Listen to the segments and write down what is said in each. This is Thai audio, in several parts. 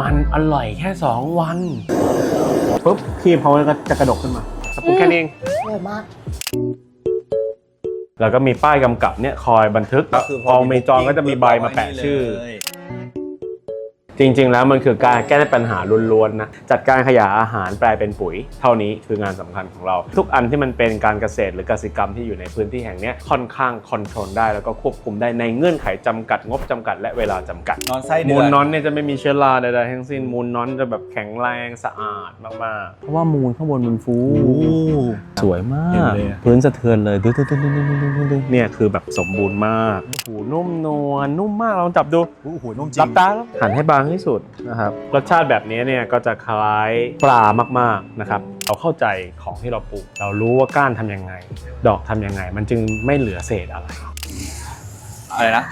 มันอร่อยแค่ 2 วันปุ๊บคีบเขาก็จะกระดกขึ้นมาแล้วปรุงแค่นี้เองอร่อยมาก แล้วก็มีป้ายกำกับเนี่ยคอยบันทึกก็คือพอมีจองก็จะมีใบมาแปะชื่อ จริง ๆ แล้วมันคือการแก้ปัญหาล้วนๆนะจัดการขยะอาหารแปลเป็นปุ๋ย เท่านี้คืองานสำคัญของเรา ทุกอันที่มันเป็นการเกษตรหรือกสิกรรมที่อยู่ในพื้นที่แห่งนี้ค่อนข้างคอนโทรลได้แล้วก็ควบคุมได้ในเงื่อนไขจำกัดงบจำกัด และเวลาจำกัดนอนไส้เดือนมูลน้อนเนี่ยจะไม่มีเชื้อราใดๆทั้งสิ้นมูลน้อนจะแบบแข็งแรงสะอาดมากๆเพราะว่ามูลข้างบนมันฟูสวยมากพื้นสะเทือนเลยเนี่ยคือแบบสมบูรณ์มากหูนุ่มนวลนุ่มมากลองจับดูหูนุ่มจริงรับตาหันให้บางที่สุดนะครับรสชาติแบบนี้เนี่ยก็จะคล้ายปลามากๆนะครับเราเข้าใจของที่เราปลูก เรารู้ว่าก้านทำยังไง ดอกทำยังไง มันจึงไม่เหลือเศษอะไร อะไรนะ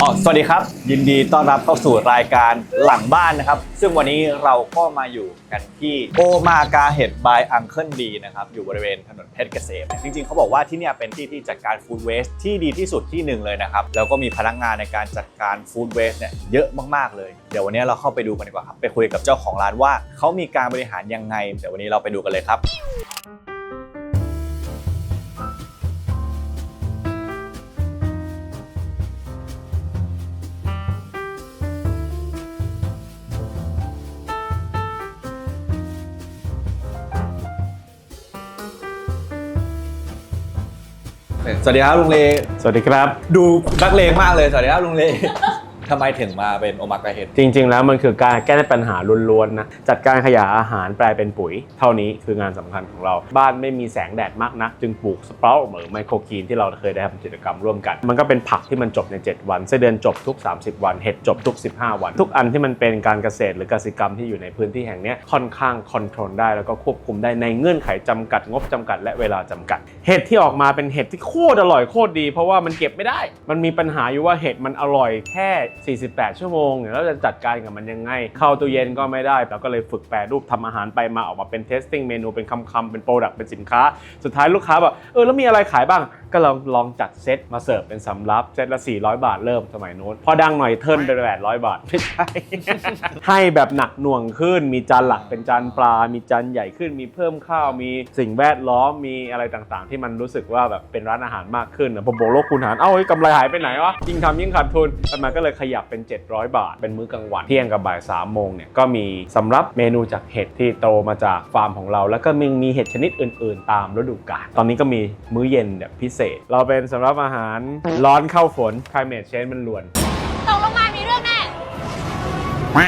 อ๋อสวัสดีครับ ยินดีต้อนรับเข้าสู่รายการหลังบ้านนะครับ ซึ่งวันนี้เราก็มาอยู่กันที่โอมากาเห็ดบายอังเคิลดีนะครับ อยู่บริเวณถนนเพชรเกษม จริงๆ เขาบอกว่าที่เนี่ยเป็นที่ที่จัดการฟู้ดเวสที่ดีที่สุดที่หนึ่งเลยนะครับ แล้วก็มีพนักงานในการจัดการฟู้ดเวสเนี่ยเยอะมากๆเลย เดี๋ยววันนี้เราเข้าไปดูกันดีกว่าครับ ไปคุยกับเจ้าของร้านว่าเขามีการบริหารยังไง เดี๋ยววันนี้เราไปดูกันเลยครับ สวัสดีครับลุงเล สวัสดีครับ ดูนักเลงมากเลย สวัสดีครับลุงเล ทำไมถึงมาเป็นโอมากาเห็ดจริง ๆ แล้วมันคือการแก้ปัญหาล้วนๆนะจัดการขยะอาหารแปลเป็นปุ๋ย เท่านี้คืองานสำคัญของเรา บ้านไม่มีแสงแดดมากนัก จึงปลูกสเปราหรือไมโครกรีนที่เราเคยได้ทำกิจกรรมร่วมกัน มันก็เป็นผักที่มันจบใน 7 วันไส้เดือนจบทุก 30 วัน เห็ดจบทุก 15 วัน ทุกอันที่มันเป็นการเกษตรหรือกสิกรรมที่อยู่ในพื้นที่แห่งนี้ค่อนข้างคอนโทรลได้แล้วก็ควบคุมได้ในเงื่อนไขจำกัดงบจำกัด และเวลาจำกัด เห็ดที่ออกมาเป็นเห็ดที่โคตรอร่อยโคตรดี เพราะว่ามันเก็บไม่ได้ มันมีปัญหาอยู่ว่าเห็ดมันอร่อยแค่48 ชั่วโมงเนี่ยแล้วจะจัดการกับมันยังไง เข้าตู้เย็นก็ไม่ได้เราก็เลยฝึกแปรรูปทำอาหารไปมาออกมาเป็นเทสติ้งเมนูเป็นคำๆเป็นโปรดักต์เป็นสินค้า สุดท้ายลูกค้าบอกเออแล้วมีอะไรขายบ้าง ก็ลองลองจัดเซตมาเสิร์ฟเป็นสำรับเซตละ 400 บาทเริ่มสมัยโน้นพอดังหน่อยเทิร์นไป800 บาท ไม่ใช่ ให้แบบหนักหน่วงขึ้น มีจานหลักเป็นจานปลา มีจานใหญ่ขึ้น มีเพิ่มข้าว มีสิ่งแวดล้อม มีอะไรต่างๆ ที่มันรู้สึกว่าแบบเป็นร้านอาหารมากขึ้นนะพอโบกโลกคูณหาร เอ้าเฮ้ยกำไรหายไปไหนวะ ยิ่งทำยิ่งขาดทุนแต่มันก็เลยขยับเป็น 700 บาท เป็นมื้อกลางวัน เที่ยงกับบ่าย3โมงเนี่ย ก็มีสำรับเมนูจากเห็ดที่โตมาจากฟาร์มของเรา แล้วก็มีมีเห็ดชนิดอื่น ๆ ตามฤดูกาล ตอนนี้ก็มีมื้อเย็นแบบพิเศษเราเป็นสำรับอาหารร้อนเข้าฝน climate change มันลวน ตกลงมามีเรื่องแน่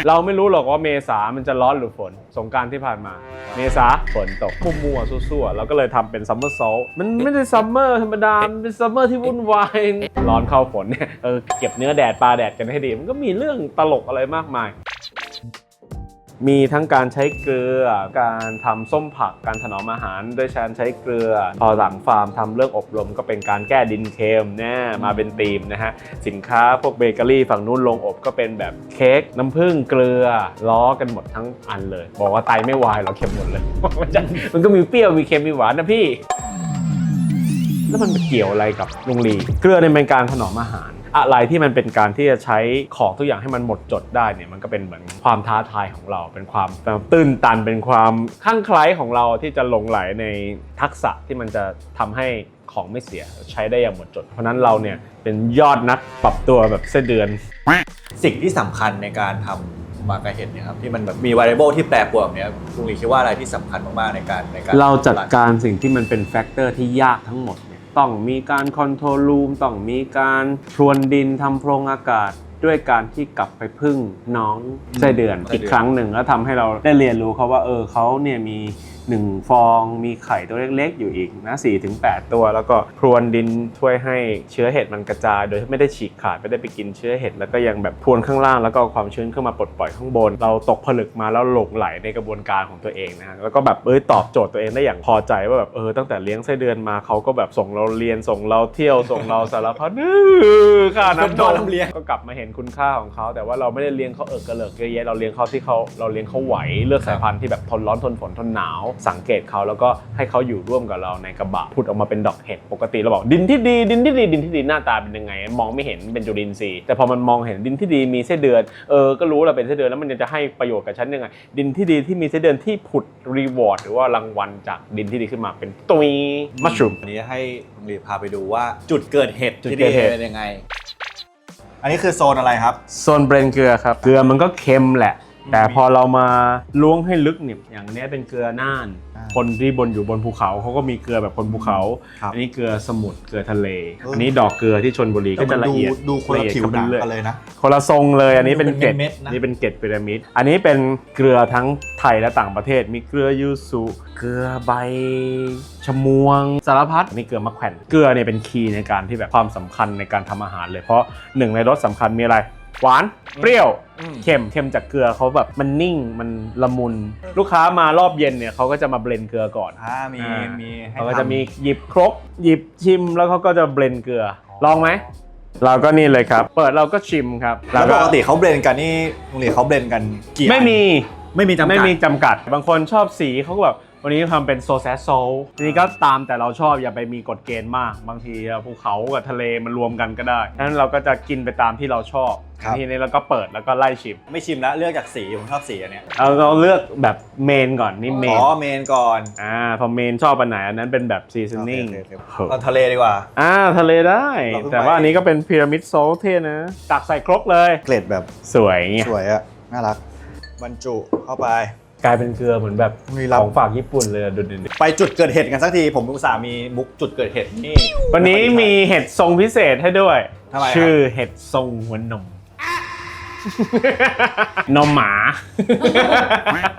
เราไม่รู้หรอกว่าเมษามันจะร้อนหรือฝน สงกรารที่ผ่านมา เมษาฝนตกมัวๆซั่วๆเราก็เลยทำเป็นซัมเมอร์โซลมันไม่ได้ซัมเมอร์ธรรมดา มันเป็นซัมเมอร์ที่วุ่นวาย ร้อนเข้าฝนเนี่ยเออเก็บเนื้อแดดปลาแดดกันให้ดี มันก็มีเรื่องตลกอะไรมากมาย มีทั้งการใช้เกลือ การทำส้มผัก การถนอมอาหารด้วยการใช้เกลือ พอหลังฟาร์มทำเรื่องอบรม ก็เป็นการแก้ดินเค็มแน่มาเป็นธีมนะฮะ สินค้าพวกเบเกอรี่ฝั่งนู้นลงอบก็เป็นแบบเค้กน้ำผึ้งเกลือล้อกันหมดทั้งอันเลย บอกว่าไตไม่วายเราเค็มหมดเลยมันมันก็มีเปรี้ยวมีเค็มมีหวานนะพี่แล้วมันเกี่ยวอะไรกับลุงลี เกลือเนี่ยเป็นการถนอมอาหาร อะไรที่มันเป็นการที่จะใช้ของทุกอย่างให้มันหมดจดได้เนี่ยมันก็เป็นเหมือนความท้าทายของเรา เป็นความตื้นตันเป็นความข้างไคล้ของเราที่จะหลงไหลในทักษะที่มันจะทำให้ของไม่เสียใช้ได้อย่างหมดจด เพราะฉะนั้นเราเนี่ยเป็นยอดนักปรับตัวแบบเส้นเดือน สิ่งที่สำคัญในการทำมากาเห็ดเนี่ยครับที่มันแบบมี variable ที่แปรปรวนแบบเนี้ยลุงลีคิดว่าอะไรที่สำคัญมากๆในการในการ เราจัดการสิ่งที่มันเป็นแฟกเตอร์ที่ยากทั้งหมดเนี่ย ต้องมีการคอนโทรลรูมต้องมีการพรวนดินทำโพรงอากาศด้วยการที่กลับไปพึ่งน้องไส้เดือนอีกครั้งหนึ่งแล้วทำให้เราได้เรียนรู้เขาว่าเออเขาเนี่ยมี 1 ฟองมีไข่ตัวเล็กๆ อยู่อีกนะ4ถึง8ตัว แล้วก็พรวนดินช่วยให้เชื้อเห็ดมันกระจาย โดยที่ไม่ได้ฉีกขาดไม่ได้ไปกินเชื้อเห็ดแล้วก็ยังแบบพรวนข้างล่างแล้วก็เอาความชื้นขึ้นมาปลดปล่อยข้างบน เราตกผลึกมาแล้วหลงไหลในกระบวนการของตัวเองนะฮะแล้วก็แบบเอ้ยตอบโจทย์ตัวเองได้อย่างพอใจว่าแบบเออตั้งแต่เลี้ยงไส้เดือนมาเขาก็แบบส่งเราเรียนส่งเราเที่ยวส่งเราสารพัดอื้อค่าน้ำนมน้ำเลี้ยงก็กลับมาเห็นคุณค่าของเขา แต่ว่าเราไม่ได้เลี้ยงเขาเอิกกระเลิกเยอะแยะเราเลี้ยงเขาที่เขาเราเลี้ยงเขาไหวเลือกสายพันธุ์ที่แบบทนร้อนทนฝนทนหนาวสังเกตเขาแล้วก็ให้เขาอยู่ร่วมกับเราในกระบะพุดออกมาเป็นดอกเห็ดปกติเราบอกดินที่ดีดินที่ดีดินที่ดีหน้าตาเป็นยังไง มองไม่เห็นเป็นจุลินทรีย์แต่พอมันมองเห็นดินที่ดีมีไส้เดือนเออก็รู้เราเป็นไส้เดือนแล้วมันจะให้ประโยชน์กับฉันยังไงดินที่ดีที่มีไส้เดือนที่ผุดรีวอร์ดหรือว่ารางวัลจากดินที่ดีขึ้นมาเป็นตุยมัชรูมวันนี้ให้ลุงลีพาไปดูว่าจุดเกิดเหตุจุดที่เกินี่ดเหตุเป็นยังไง อันนี้คือโซนอะไรครับ โซนเบรนเกลือครับเกลือมันก็เค็มแหละ แต่พอเรามาล้วงให้ลึกเนี่ยอย่างเนี้ยเป็นเกลือน่าน อ่าคนที่บนอยู่บนภูเขาเขาก็มีเกลือแบบคนภูเขาครับอันนี้เกลือสมุทรเกลือทะเล เอออั อันนี้ดอกเกลือที่ชนบุรีก็จะละเอียดดูคนละเอียดผิวขึ้หนังรื่อยๆกันเลยนะ คนละทรงเลยอันนี้เป็นดูเป็นเกล็ดเม็ดๆนะ นี่เป็นเกล็ดพีระมิดอันนี้เป็นเกลือทั้งไทยและต่างประเทศ มีเกลือยูสุเกลือใบชะมวงสารพัดนี่เกลือมะแขวนเกลือเนี่ยเป็นคีย์ในการที่แบบความสำคัญในการทำอาหารเลยเพราะหนึ่งในรสสำคัญมีอะไร หวานเปรี้ยวอืมเค็มเค็มจากเกลือเขาแบบมันนิ่งมันละมุน ลูกค้ามารอบเย็นเนี่ยเขาก็จะมาเบลนเกลือก่อนอ่ามีอ่ามีให้เขาก็ทำจะมีหยิบครกหยิบชิมแล้วเขาก็จะเบลนเกลือลองไหมเราก็นี่เลยครับ เปิดเราก็ชิมครับแล้วปกติเขาเบลนกันนี่ลุงลีเขาเบลนกันกี่อันไม่มีไม่มีจำกัดไม่มีจำกัด บางคนชอบสีเขาก็แบบ วันนี้ทำเป็นโซแซสโซทีนี้ก็ตามแต่เราชอบอย่าไปมีกฎเกณฑ์มาก บางทีภูเขากับทะเลมันรวมกันก็ได้ฉะนั้นเราก็จะกินไปตามที่เราชอบครับ ทีนี้เราก็เปิดแล้วก็ไล่ชิมไม่ชิมแล้วเลือกจากสีผมชอบสีอันเนี้ยเอาเราเลือกแบบเมนก่อนนี่เมอ๋นอเมนก่อนอ่าพอเมนชอบอันไหนอันนั้นเป็นแบบซีซันนิ่ง โอเคโอเคเอาทะเลดีกว่า อ่าทะเลได้ เราเพิ่งแต่ว่าไปอันนี้ก็เป็นพีระมิดโซลเท่นะ ตักใส่ครกเลย เกล็ดแบบสวยเงี้ยสวยอะน่ารัก บรรจุเข้าไป กลายเป็นเกลือเหมือนแบบมีรับ ของฝากญี่ปุ่นเลยอะดูดิไปจุดเกิดเหตุกันสักที ผมอุตส่าห์มีมุกจุดเกิดเหตุนี่ วันนี้มีเห็ดทรงพิเศษให้ด้วย ทำไมครับ ชื่อเห็ดทรงหัวนม นมหมา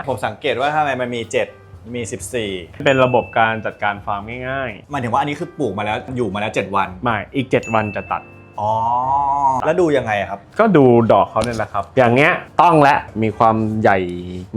ผมสังเกตว่าทำไมมันมี 7 มี14เป็นระบบการจัดการฟาร์มง่ายหมายถึงว่าอันนี้คือปลูกมาแล้วอยู่มาแล้ว 7 วัน ๆ ไม่ อีก 7 วันจะตัด อ๋อ แล้วดูยังไงอะครับ ก็ดูดอกเขาเนี่ยแหละครับ อย่างเงี้ยต้องและมีความใหญ่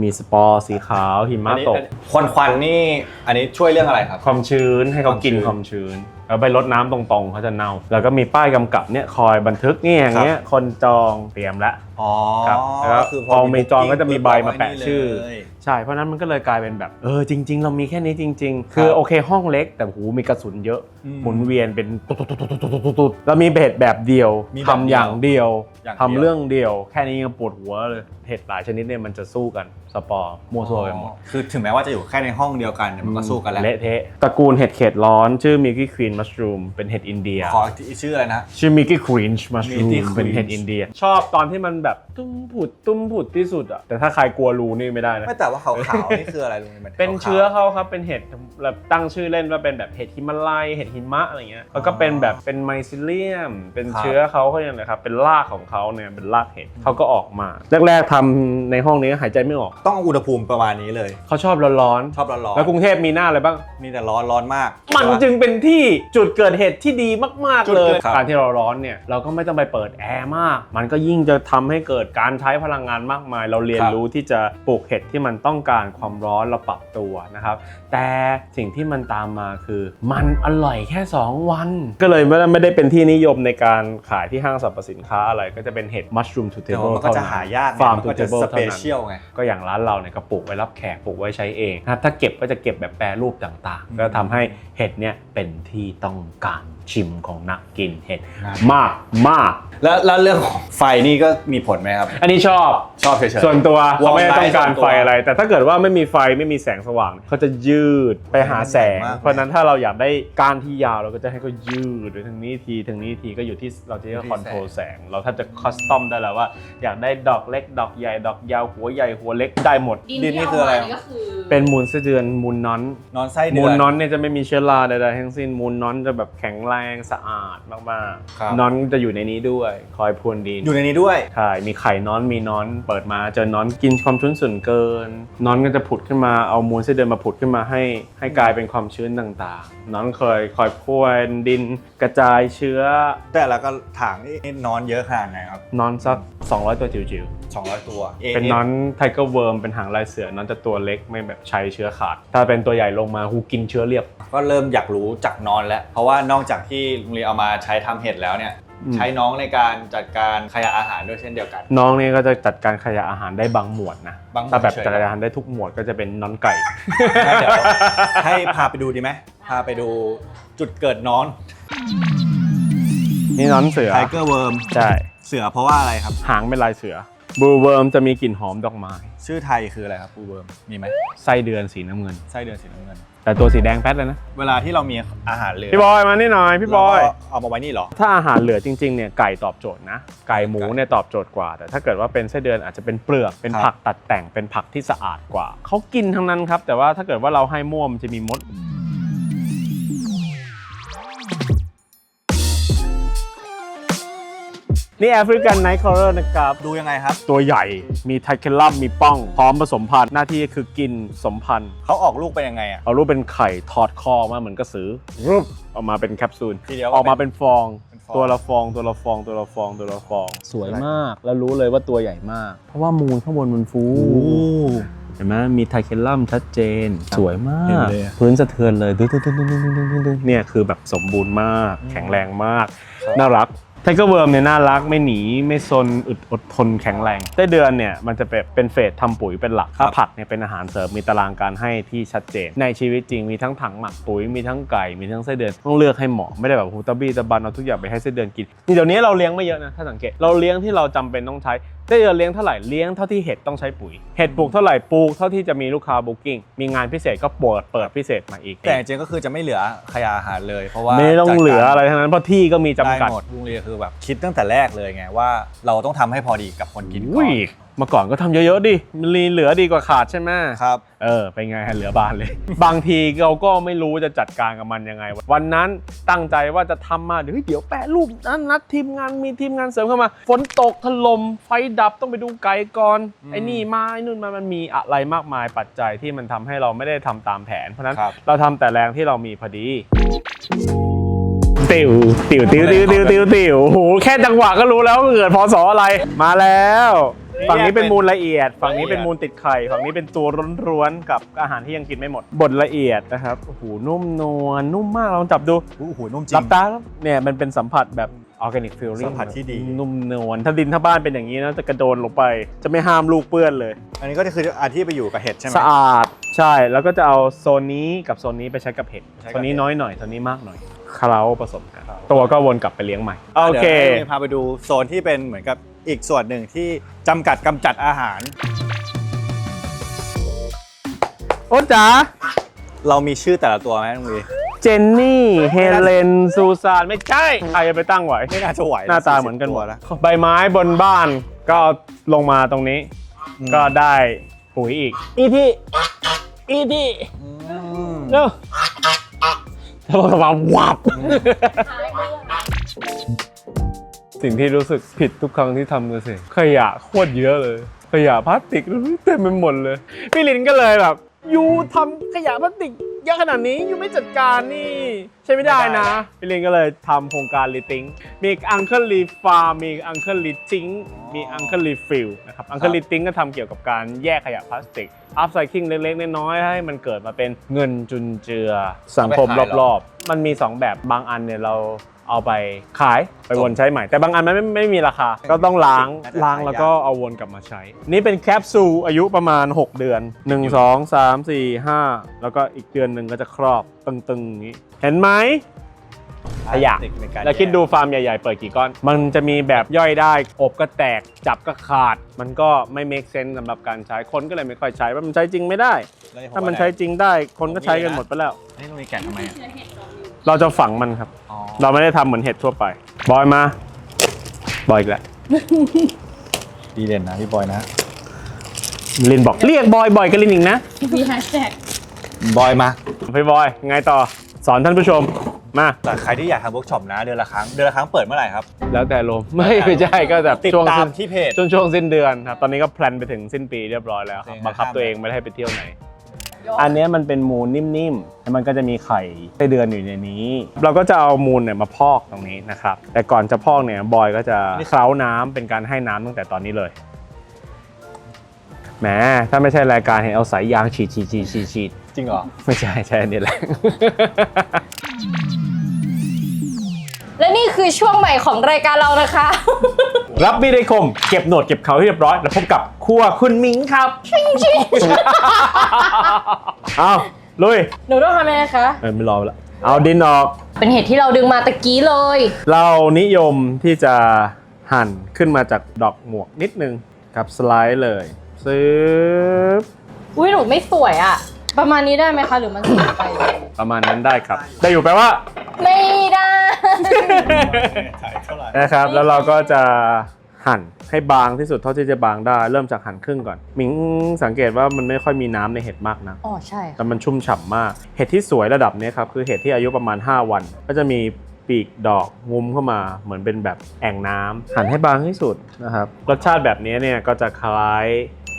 มีสปอร์สีขาวหิมะตก ควันควันๆนี่ อันนี้ช่วยเรื่องอะไรครับ ความชื้นให้เขากินความชื้นความชื้น แล้วไปรดน้ำตรงๆเขาจะเน่า แล้วก็มีป้ายกำกับเนี่ยคอยบันทึกเนี่ยอย่างเงี้ยคนจองเตรียมแล้วอ๋อครับแล้วก็พอมีจองก็จะมีใบมาแปะชื่อ เลย ใช่เพราะฉะนั้นมันก็เลยกลายเป็นแบบเออจริง ๆ เรามีแค่นี้จริง ๆ คือโอเคห้องเล็กแต่หูมีกระสุนเยอะ อืมหมุนเวียนเป็นตุ๊ดๆๆๆๆๆเรามีเบ็ดแบบเดียวมีแบบทำอย่างเดียวอย่างเดียว ทำเรื่องเดียว แค่นี้ยังปวดหัวเลยเห็ดหลายชนิดเนี่ยมันจะสู้กัน สปอร์มั่วซั่วไปหมด คือถึงแม้ว่าจะอยู่แค่ในห้องเดียวกันเนี่ยมันก็สู้กันแล้วเละเทะตระกูลเห็ดเขตร้อนชื่อมิกกี้ควีนมัชรูมเป็นเห็ดอินเดีย ขออีกชื่ออะไรนะ ชื่อมิกกี้ควีนมัชรูม Mickey Queen's เป็นเห็ดอินเดีย ชอบตอนที่มันแบบตุ้มผุดตุ้มผุดที่สุดอะแต่ถ้าใครกลัวรูนี่ไม่ได้นะ ไม่แต่ว่าขาวๆนี่คืออะไรลุงมันเป็นขาวๆเชื้อเขาครับเป็นเห็ดแบบตั้งชื่อเล่นว่าเป็นแบบเห็ดฮิมาลัยเห็ดหิมะอะไรเงี้ยแล้วก็เป็นแบบเป็นไมซิเลียม เป็นครับเชื้อเขาเขาอย่างไรครับเป็นรากของเขาเนี่ยเป็นรากเห็ดเขาก็ออกมาแรกๆทำในห้องนี้หายใจไม่ออกต้องอุณหภูมิประมาณนี้เลย เขาชอบร้อนชอบร้อนๆแล้วกรุงเทพมีหน้าอะไรบ้างๆมีแต่ร้อนร้อนมาก มันจึงเป็นที่จุดเกิดเหตุที่ดีมาก จุๆ ดเลยเกิดครับ การที่เราร้อนเนี่ยเราก็ไม่ต้องไปเปิดแอร์มาก มันก็ยิ่งจะทำให้เกิดการใช้พลังงานมากมาย เราเรียนรู้ที่จะปลูกเห็ดที่มันต้องการความร้อนเราปรับตัวนะครับ แต่สิ่งที่มันตามมาคือ มันอร่อยแค่ 2 วัน ก็เลยไม่ได้ไม่ได้เป็นที่นิยมในการขายที่ห้างสรรพสินค้าอะไรก็จะเป็นเห็ดมัชรูมทูเทเดี๋ยวเบิลมันก็จะหายากไงฟาร์มมันทูก็เทจะเบิลสเท่าเปนั้น เชียลไง ก็อย่างร้านเราเนี่ยก็ปลูกไว้รับแขกปลูกไว้ใช้เองนะครับถ้าเก็บก็จะเก็บแบบแปรรูปต่างๆ ก็ทำให้เห็ดเนี่ยเป็นที่ต้องการ ชิมของนักกินเห็ดครับมากมากแล้วแล้วเรื่องของไฟนี่ก็มีผลไหมครับ อันนี้ชอบชอบเฉยๆส่วนตัววอเขาร์มไม่ได้ต้องการไลท์ส่วนตัวไฟอะไร แต่ถ้าเกิดว่าไม่มีไฟไม่มีแสงสว่างเขาจะยืดไปหาแสงมากเพราะฉะนั้นถ้าเราอยากได้ก้านที่ยาวเราก็จะให้เขายืดไปทางนี้ทีทางนี้ทีก็อยู่ที่เราจะคอนโทรลแสง เราถ้าจะคัสตอมได้แล้วว่า อยากได้ดอกเล็ก ดอกใหญ่ดอกยาวหัวใหญ่หัวเล็กได้หมดดินดินนี่ที่คืออะไรเอามานี่ก็คือเป็นมูลไส้เดือนมูลนอนนอนไส้เดืมูอลนนอนเนี่ยจะไม่มีเชื้อราใดๆทั้งสิ้นมูลนอนจะแบบแข็งแรงสะอาดมากครับ ๆนอนจะอยู่ในนี้ด้วย คอยพรวนดินอยู่ในนี้ด้วย ใช่มีไข่นอนมีนอนเปิดมาเจอนอนกินความชื้นส่วนเกิน นอนก็จะผุดขึ้นมาเอามูลไส้เดือนมาผุดขึ้นมาให้ ให้กลายเป็นความชื้นต่างๆ นอนเคยคอยพรวนดินกระจายเชื้อ แต่ละก็ถางนี่นอนเยอะขนาดไหนครับ นอนสัก 200 ตัวจิ๋ว200 ตัว ๆ เป็นนอนไทเกอร์เวิร์มเป็นหางลายเสือนอนจะตัวเล็กไม่แบบใช้เชื้อขาด ถ้าเป็นตัวใหญ่ลงมาหูกินเชื้อเรียบ ก็เริ่มอยากรู้จากนอนแล้ว เพราะว่านอกจากที่ลุงลีเอามาใช้ทำเห็ดแล้วเนี่ยอืมใช้น้องในการจัดการขยะอาหารด้วยเช่นเดียวกัน น้องนี่ก็จะจัดการขยะอาหารได้บางหมวดนะบางหมวดถ้าแบบเฉยๆจัดการอาหารได้ทุกหมวดก็จะเป็นน้อนไก่ งั้นเดี๋ยวให้พาไปดูดีไหมพาไปดูจุดเกิดน้อนนี่น้อนเสือไทเกอร์เวิร์มใช่เสือเพราะว่าอะไรครับ หางเป็นลายเสือบูเวิร์มจะมีกลิ่นหอมดอกไม้ชื่อไทยคืออะไรครับปูเวิร์มมีไหมไส้เดือนสีน้ำเงินไส้เดือนสีน้ำเงิน แต่ตัวสีแดงแป๊ดเลยนะ เวลาที่เรามีอาหารเหลือพี่บอยมานี่หน่อยพี่บอย เราก็เอามาไว้นี่เหรอ ถ้าอาหารเหลือจริงๆเนี่ยไก่ตอบโจทย์นะ ไก่หมูเนี่ยตอบโจทย์กว่า แต่ถ้าเกิดว่าเป็นไส้เดือนอาจจะเป็นเปลือกเป็นครับ ผักตัดแต่งเป็นผักที่สะอาดกว่า เขากินทั้งนั้นครับ แต่ว่าถ้าเกิดว่าเราให้ม่วมนจะมีมด นี่แอฟริกันไนท์คอร์เรนะครับ ดูยังไงครับ ตัวใหญ่ มีไทเคลัมมีป้อง พร้อมผสมพันธุ์ หน้าที่คือกินสมพันธุ์ เขาออกลูกเป็นยังไงอะ เอารูปเป็นไข่ถอดคอมาเหมือนกระสือรูปออกมาเป็นแคปซูล ทีเดียวออกมาเป็นฟอง เป็นฟอง ตัวละฟองตัวละฟองตัวละฟองตัวละฟอง สวยมากแล้วรู้เลยว่าตัวใหญ่มาก เพราะว่ามูลข้างบนมันฟูเห็นไหมมีไทเคลัมชัดเจน สวยมาเห็นก เลยอะ พื้นสะเทือนเลยดึ๊ดดึ๊ดดึ๊ดดึ๊ดดึ๊ดดึ๊ดดึ๊ดเนี่ยคือแบบสมบูรณ์มาก แข็งแรงมาก น่ารัก ไทเกอร์เวิร์มเนี่ยน่ารักไม่หนีไม่ซนอึดอดทนแข็งแรงไส้เดือนเนี่ยมันจะเป็นเป็นเฟสทำปุ๋ยเป็นหลักครับถ้าผักเนี่ยเป็นอาหารเสริมมีตารางการให้ที่ชัดเจน ในชีวิตจริงมีทั้งถังหมักปุ๋ยมีทั้งไก่มีทั้งไส้เดือนต้องเลือกให้เหมาะไม่ได้แบบโอ้โหตะบี้ตะบันเอาทุกอย่างไปให้ไส้เดือนกินนี่เดี๋ยวนี้เราเลี้ยงไม่เยอะนะถ้าสังเกตเราเลี้ยงที่เราจำเป็นต้องใช้ไส้เดือนเลี้ยงเท่าไหร่เลี้ยงเท่าที่เห็ดต้องใช้ปุ๋ย เห็ดปลูกเท่าไหร่ปลูกเท่าที่จะมีลูกค้าบุ๊กิ้งมีงานพิเศษก็เปิดเปิดพิเศษมาอีก แต่จริงๆก็คือจะไม่เหลือขยะอาหารเลยเพราะว่าไม่ต้องจัดการเหลืออะไรทั้งนั้นเพราะที่ก็มีจำกัดได้หมดลุงเรียคือแบบคิดตั้งแต่แรกเลยไงว่า เราต้องทำให้พอดีกับคนกินก่อุ้อยนเมื่อก่อนก็ทำเยอะๆดิมันรีเหลือดีกว่าขาดใช่ไหมครับ เออเป็นไงฮะเหลือบานเลย บางทีเราก็ไม่รู้จะจัดการกับมันยังไง วันนั้นตั้งใจว่าจะทำมาเดี๋ยวเฮ้ยเดี๋ยวแปะรูปนั้นนัดทีมงานมีทีมงานเสริมเข้ามา ฝนตกถล่มไฟดับต้องไปดูไกลก่อนอืมไอ้นี่มาไอ้นู่นมามันมีอะไรมากมายปัจจัยที่มันทำให้เราไม่ได้ทำตามแผน เพราะฉะนั้นครับเราทำแต่แรงที่เรามีพอดีติวติวติวติวติวติวติวโอ้โหแค่จังหวะก็รู้แล้วว่าเกิดพศอะไรมาแล้ว ฝั่งนี้เป็นมูลละเอียด ฝั่งนี้เป็นมูลติดไข่ ฝั่งนี้เป็นตัวร้วนๆกับอาหารที่ยังกินไม่หมด บดละเอียดนะครับ โอ้โห นุ่มนวล นุ่มมากลองจับดู โอ้โห นุ่มจริหลังบตาครับเนี่ยมันเป็นสัมผัสแบบออร์แกนิกฟิลลิ่งสัมผัสที่ดี นุ่มนวล ถ้าดินถ้าบ้านเป็นอย่างนี้นะจะกระโดนลงไป จะไม่ห้ามลูกเปื้อนเลย อันนี้ก็คืออันที่ไปอยู่กับเห็ดใช่ไหมสะอาด ใช่ แล้วก็จะเอาโซนนี้กับโซนนี้ไปใช้กับเห็ดใช้กับโซนนี้เห็ดน้อยหน่อย โซนนี้มากหน่อยเคล้าผสมกัน ตัวก็วนกลับไปเลี้ยงใหม่ โอเคดี๋ยวให้พาไปดูโซนที่เป็นเหมือนกับ อีกส่วนหนึ่งที่จำกัดกำจัดอาหาร โอ๊ตจ๋าเรามีชื่อแต่ละตัวไหมลุงลีเจนนี่ เฮเลน ซูซาน ไม่ใช่ใครจะไปตั้งไหว ไม่น่าจะไหวหน้าตาเหมือนกันหมดแล้วใบไม้บนบ้านก็ลงมาตรงนี้ อืม ก็ได้ปุ๋ยอีก อีที่อีที่เนาะแล้วก็มาวับ สิ่งที่รู้สึกผิดทุกครั้งที่ทำเลยสิขยะโคตรเยอะเลย ขยะพลาสติกเต็มไปหมดเลย พี่ลินก็เลยแบบยูทำขยะพลาสติกเยอะขนาดนี้ยูไม่จัดการนี่ ใช่ไม่ได้นะพี่ลินก็เลยทำโครงการรีทิงมีอังเคิลรีฟาร์มมีอังเคิลรีทิงมีอังเคิลรีฟิลนะครับอังเคิลรีทิงก็ทำเกี่ยวกับการแยกขยะพลาสติกอัพไซคลิงเล็กๆน้อยๆให้มันเกิดมาเป็นเงินจุนเจือสังคมรอบๆ มันมี 2 แบบบางอันเนี่ยเรา เอาไปขายไปวนใช้ใหม่ แต่บางอันมันไม่ไม่มีราคา ก็ต้องล้างล้างแล้วก็เอาวนกลับมาใช้ นี่เป็นแคปซูลอายุประมาณ 6 เดือน 1 2 3 4 5 แล้วก็อีกเดือนหนึ่งก็จะครอบตึงๆอย่างนี้ เห็นไหมขยะในการแล้วคิดดูฟาร์มใหญ่ ๆ เปิดกี่ก้อน มันจะมีแบบย่อยได้ อบก็แตกจับก็ขาด มันก็ไม่ make sense สำหรับการใช้คนก็เลยไม่ค่อยใช้ว่ามันใช้จริงไม่ได้แล้วถ้ามันใช้จริงได้คนก็ใช้กันหมดไปแล้วนี่ลุงลีแกะทำไมอะเราจะฝังมันครับอ๋อ เราไม่ได้ทำเหมือนเห็ดทั่วไป บอยมา บอยอีกแล้วดีเด่นนะพี่บอยนะ ลินบอกเรียกบอยบ่อยกับลินอีกนะมีแฮชแท็กบอยมา พี่บอยไงต่อสอนท่านผู้ชมมา แต่ใครที่อยากทำเวิร์กช็อปนะเดือนละครั้ง เดือนละครั้งเปิดเมื่อไหร่ครับ แล้วแต่ลมไม่ไม่ใช่ก็แบบติดช่วงตาสิ้มนที่เพจ ช่วงช่วงสิ้นเดือนครับตอนนี้ก็แพลนไปถึงสิ้นปีเรียบร้อยแล้วครับจริงบังคับห้าม ตัวเองไม่ได้ให้ไปเที่ยวไหน อันเนี้ยมันเป็นมูลนิ่มๆแล้วมันก็จะมีไข่ไส้เดือนอยู่ในนี้ เราก็จะเอามูลเนี่ยมาพอกตรงนี้นะครับ แต่ก่อนจะพอกเนี่ยบอยก็จะเคล้าน้ำเป็นการให้น้ำตั้งแต่ตอนนี้เลย แหมถ้าไม่ใช่รายการเห็นเอาสายยางฉีดฉีดฉีดฉีดฉีดจริงเหรอ ไม่ใช่ใช่อันนี้แหละ และนี่คือคือช่วงใหม่ของรายการเรานะคะ รับมีดได้คม เก็บโหนดเก็บเขาให้เรียบร้อย แล้วพบกับครัวคุณมิงครับเอาลุยหนูต้องทำยังไงคะ เออไม่รอละเอาดินออก เป็นเห็ดที่เราดึงมาตะกี้เลย เรานิยมที่จะหั่นขึ้นมาจากดอกหมวกนิดนึงครับสไลด์เลยซื้ออุ้ยหนูไม่สวยอะ ประมาณนี้ได้ไหมคะหรือมันสูงไป ประมาณนั้นได้ครับ ได้อยู่แปลว่า ไม่ได้ ถ่ายเท่าไหร่นะครับ แล้วเราก็จะหั่นให้บางที่สุดเท่าที่จะบางได้ เริ่มจากหั่นครึ่งก่อนมิงสังเกตว่ามันไม่ค่อยมีน้ำในเห็ดมากนะอ๋อใช่แต่มันชุ่มฉ่ำมาก เห็ดที่สวยระดับนี้ครับ คือเห็ดที่อายุประมาณ 5 วัน ก็จะมีปีกดอกงุมเข้ามา เหมือนเป็นแบบแอ่งน้ำหั่นให้บางที่สุดนะครับ รสชาติแบบนี้เนี่ยก็จะคล้าย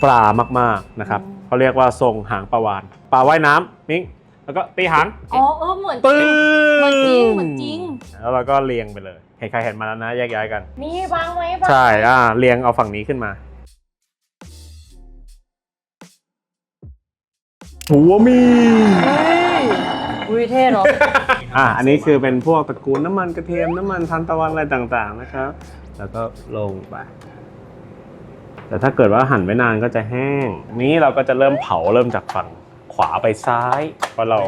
ปลามากๆนะครับอืมเขาเรียกว่าทรงหางปลาวาน ปลาว่ายน้ำมิงแล้วก็ตีหางอ๋อเออเหมือนปึ้งเหมือนจริงเหมือนจริง แล้วเราก็เรียงไปเลยเห็นใครเห็นมาแล้วนะแยกย้ายกันนี่วางไว้วางใช่อ่าเรียงเอาฝั่งนี้ขึ้นมาหัวมีเฮ้ยอุ้ยเท่เนาะอ่าอันนี้คือเป็นพวกตระกูลน้ำมันกระเทียมน้ำมันทานตะวันอะไรต่างๆนะครับ แล้วก็ลงไป แต่ถ้าเกิดว่าหั่นไว้นานก็จะแห้ง นี้เราก็จะเริ่มเผาเริ่มจากฝั่ง ขวาไปซ้าย เพราะเรา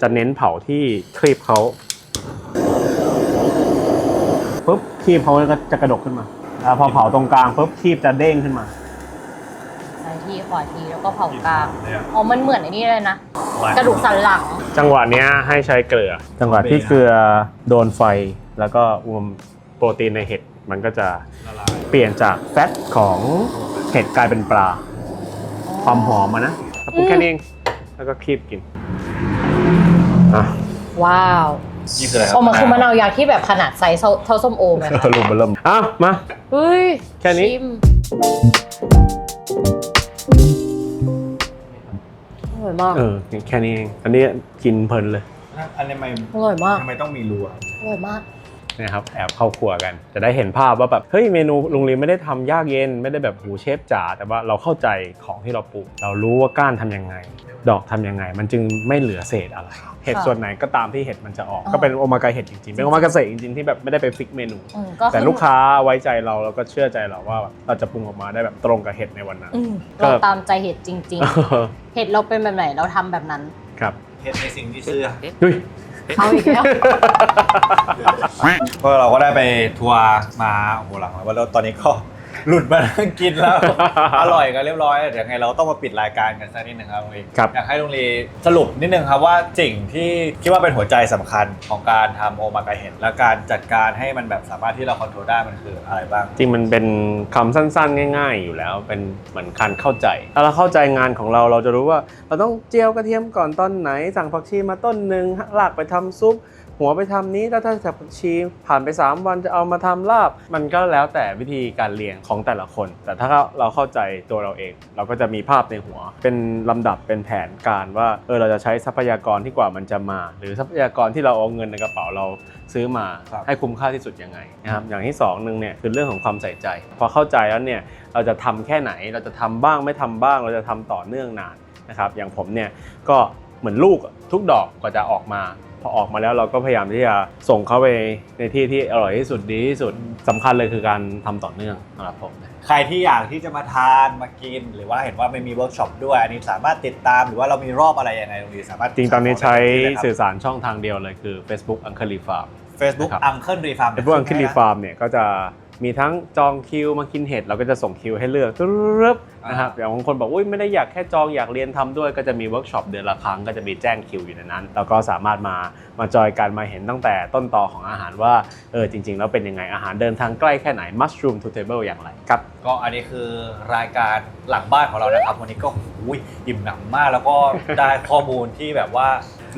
จะเน้นเผาที่ครีบเขาปุ๊บครีบเขาก็จะกระดกขึ้นมาแล้วพอเผาตรงกลางปุ๊บครีบจะเด้งขึ้นมาซ้ายทีขวาทีแล้วก็เผากลางอ๋อมันเหมือนไอ้นี่เลยนะกระดูกสันหลัง จังหวะเนี้ยให้ใช้เกลือ จังหวะที่เกลือโดนไฟ แล้วก็รวมโปรตีนในเห็ดมันก็จะเปลี่ยนจากแฟตของเห็ดกลายเป็นปลา ความหอมอะนะแล้วปรุงแค่นี้เอง แล้วก็คีบกินอะว้าวนี่คืออะไรครัอ๋อมันคือมะนาวยักษ์ที่แบบขนาดไซส์เท่าเท่าส้มโอไหมคะลุมมาเริ่มอะมาเฮ้ยแค่นี้ชิมอร่อยมากเออแค่นี้เอง อันนี้กินเพลินเลยอันนี้ทำไมอร่อยมากทำไมต้องมีรูอะอร่อยมาก นะครับแอบเข้าครัวกัน จะได้เห็นภาพว่าแบบเฮ้ยเมนูโรงเรียนไม่ได้ทำยากเย็น ไม่ได้แบบหูเชฟจ๋าแต่ว่าเราเข้าใจของที่เราปลูก เรารู้ว่าก้านทำยังไง ดอกทำยังไง มันจึงไม่เหลือเศษอะไร เห็ดค่ะส่วนไหนก็ตามที่เห็ดมันจะออกอ๋อก็เป็นโอมากาเห็ดจริงๆ เป็นโอมากาเสะจริงๆที่แบบไม่ได้ไปฟิกเมนูอืมก็แต่ลูกค้าไว้ใจเราแล้วก็เชื่อใจเราว่าเราจะปรุงออกมาได้แบบตรงกับเห็ดในวันนั้นอืมก็เราตามใจเห็ดจริง ๆ เห็ดเราเป็นแบบไหนเราทำแบบนั้นครับเห็ดในสิ่งที่เชื่อดุย เอาอีกแล้ว ก็เราก็ได้ไปทัวร์มาโอ้โหหลังแล้วตอนนี้ก็ หลุดมานั่งกินแล้ว อร่อยกันเรียบร้อยเดี๋ยวไงเราต้องมาปิดรายการกันสักนิดหนึ่งครับลุงลีครับ อยากให้ลุงลีสรุปนิดนึงครับว่าสิ่งที่คิดว่าเป็นหัวใจสำคัญของการทำโอมากาเห็ดและการจัดการให้มันแบบสามารถที่เราคอนโทรลได้มันคืออะไรบ้าง จริงมันเป็นคำสั้นๆ ง่าย ๆ อยู่แล้ว เป็นเหมือนการเข้าใจ ถ้าเราเข้าใจงานของเราเราจะรู้ว่า เราต้องเจียวกระเทียมก่อนตอนไหน สั่งผักชีมาต้นหนึ่งลากไปทำซุป หัวไปทำนี้แล้วถ้าผักชีผ่านไป 3 วันจะเอามาทำลาบ มันก็แล้วแต่วิธีการเรียงของแต่ละคน แต่ถ้าเราเข้าใจตัวเราเอง เราก็จะมีภาพในหัว เป็นลำดับเป็นแผนการว่าเออเราจะใช้ทรัพยากรที่กว่ามันจะมา หรือทรัพยากรที่เราเอาเงินในกระเป๋าเราซื้อมาครับให้คุ้มค่าที่สุดยังไงนะครับอย่างที่สองหนึ่งเนี่ยคือเรื่องของความใส่ใจ พอเข้าใจแล้วเนี่ยเราจะทำแค่ไหนเราจะทำบ้างไม่ทำบ้าง เราจะทำต่อเนื่องนานนะครับอย่างผมเนี่ยก็เหมือนลูกอะทุกดอกกว่าจะออกมา พอออกมาแล้วเราก็พยายามที่จะส่งเขาไปในที่ที่อร่อยที่สุดดีที่สุดสำคัญเลยคือการทำต่อเนื่องสำหรับผมใครที่อยากที่จะมาทานมากิน หรือว่าเห็นว่าไม่มีเวิร์กช็อปด้วย อันนี้สามารถติดตามหรือว่าเรามีรอบอะไรยังไงตรงนี้สามารถจริงตอนนี้ใช้สื่สื่ออสารช่องทางเดียวเลยคือ Facebook Uncle Lee Farm เฟซบุ๊กนะครับอังเคิลรีฟาร์ม Facebook Uncle Lee Farm เนี่ยก็จะ มีทั้งจองคิวมากินเห็ดเราก็จะส่งคิวให้เลือกรึบนะครับอย่างบางคนบอกอุ้ยไม่ได้อยากแค่จองอยากเรียนทำด้วย ก็จะมีเวิร์กช็อปเดือนละครั้งก็จะมีแจ้งคิวอยู่ในนั้น แล้วก็สามารถมามาจอยกันมาเห็นตั้งแต่ต้นตอของอาหารว่าเออจริง ๆ แล้วเป็นยังไงอาหารเดินทางใกล้แค่ไหน mushroom to table อย่างไรครับก็อันนี้คือรายการหลังบ้านของเรานะครับวันนี้ก็อุ้ยอิ่มหนำมากแล้วก็ได้ข้อมูลที่แบบว่า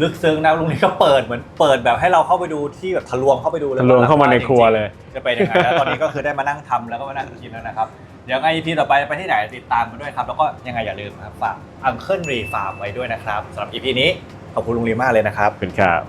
ลึกซึ้งนะลุงนี้ก็เปิดเหมือนเปิดแบบให้เราเข้าไปดูที่แบบทะลวงเข้าไปดูเลยทะลวงเข้ามาในครัวเลย จะเป็นยังไงแล้วตอนนี้ก็คือได้มานั่งทำแล้วก็มานั่งกินแล้วนะครับเดี๋ยวไง EP ต่อไปไปที่ไหนติดตามกันด้วยครับ แล้วก็ยังไงอย่าลืมนะครับฝากอังเคิลรีฟาร์มไว้ด้วยนะครับสำหรับ EP นี้ขอบคุณลุงลีมากเลยนะครับเป็นครับ